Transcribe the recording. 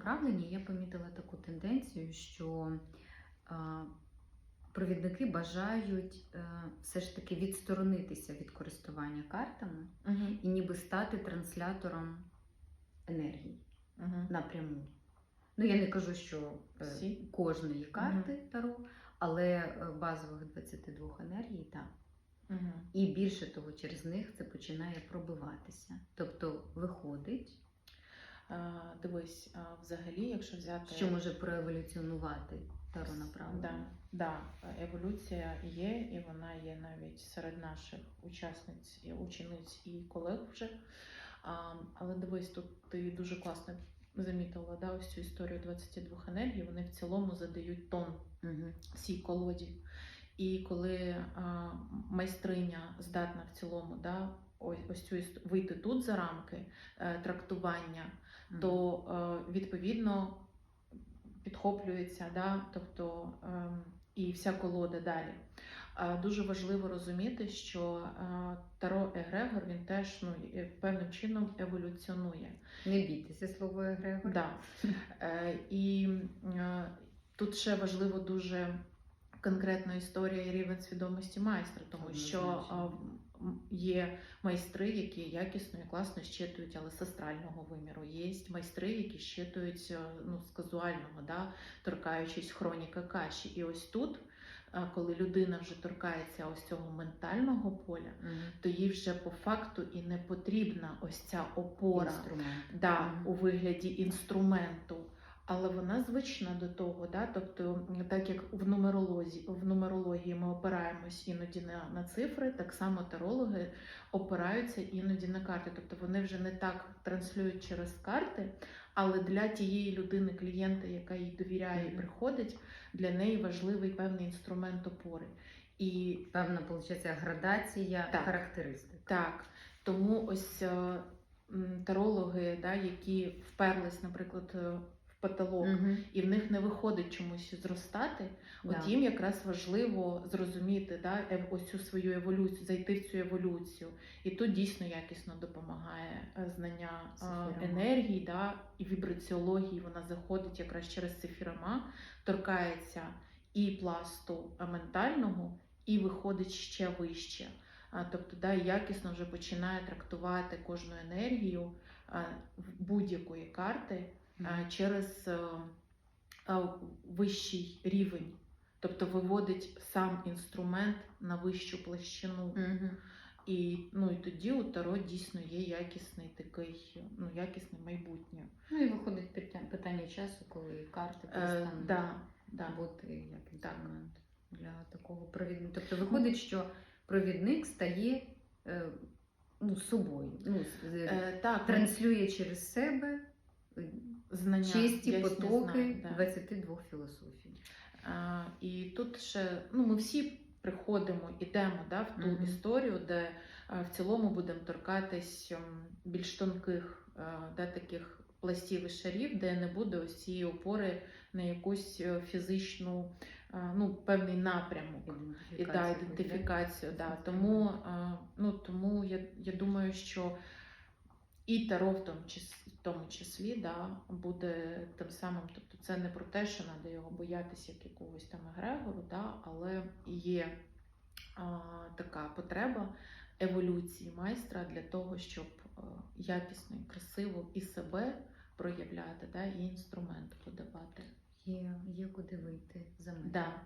направленні я помітила таку тенденцію, що а, провідники бажають е, все ж таки відсторонитися від користування картами Угу. і ніби стати транслятором енергії Угу. напряму. Ну, я не кажу, що е, Всі? кожної карти Таро, але е, базових 22 енергій, так. Угу. І більше того, через них це починає пробиватися. Тобто виходить, Дивись, взагалі, якщо взяти що може проеволюціонувати Таро направлення. Да, да, еволюція є, і вона є навіть серед наших учасниць, учениць і колег вже. А, але дивись, тут ти дуже класно замітила да, ось цю історію 22 енергій. Вони в цілому задають тон Угу. цій колоді. І коли а, майстриня здатна в цілому да, ось, ось цю вийти тут за рамки е, трактування, то е, відповідно підхоплюється, да, тобто ем, і вся колода далі. Е, Дуже важливо розуміти, що е, Таро Егрегор він теж ну, певним чином еволюціонує. Не бійтеся слово егрегор. Да. Е, І е, тут ще важливо дуже конкретна історія і рівень свідомості майстра, тому що є майстри, які якісно і класно щитують, але з астрального виміру. Є майстри, які щитують е, ну, з казуального, да, торкаючись хроніка каші. І ось тут, е, коли людина вже торкається ось цього ментального поля, Мгм. то їй вже по факту і не потрібна ось ця опора да, Мгм. у вигляді інструменту, але вона звична до того. Да? Тобто, так як в нумерології, в нумерології ми опираємось іноді на, на цифри, так само тарологи опираються іноді на карти. Тобто вони вже не так транслюють через карти, але для тієї людини, клієнта, яка їй довіряє і приходить, для неї важливий певний інструмент опори. І Певна, виходить, градація Так. характеристик. Так, тому ось е, тарологи, да, які вперлись, наприклад, е, потолок, Мгм. і в них не виходить чомусь зростати, от Да. їм якраз важливо зрозуміти да, ось цю свою еволюцію, зайти в цю еволюцію. І тут дійсно якісно допомагає е, знання е, енергії да, і вібраціології. Вона заходить якраз через цифірама, торкається і пласту е, ментального, і виходить ще вище. Тобто, да, якісно вже починає трактувати кожну енергію будь-якої карти. Через е, вищий рівень. Тобто виводить сам інструмент на вищу площину. Мгм. І, ну, і тоді у Таро дійсно є якісний такий, ну, якісне майбутнє. Ну і виходить питання, питання часу, коли карти Е, перестануть да, да. бути як інструмент для такого провідника. Тобто виходить, що провідник стає е, ну, собою, ну, Е, так, транслює через себе знання, чисті ясні потоки знання, да. 22 філософій. А, і тут ще ну, ми всі приходимо, ідемо да, в ту Мгм. історію, де а, в цілому будемо торкатись ем, більш тонких е, да, таких пластів і шарів, де не буде ось цієї опори на якусь е, фізичну, е, ну, певний напрямок. І да, ідентифікацію. Да. Тому, е, ну, тому я, я думаю, що і Таро в тому в тому числі да, буде тим самим. Тобто це не про те, що треба його боятися як якогось там егрегору, да, але є а, така потреба еволюції майстра для того, щоб е, якісно і красиво і себе проявляти, да, і інструмент подавати. Є, є куди вийти за межі. Да,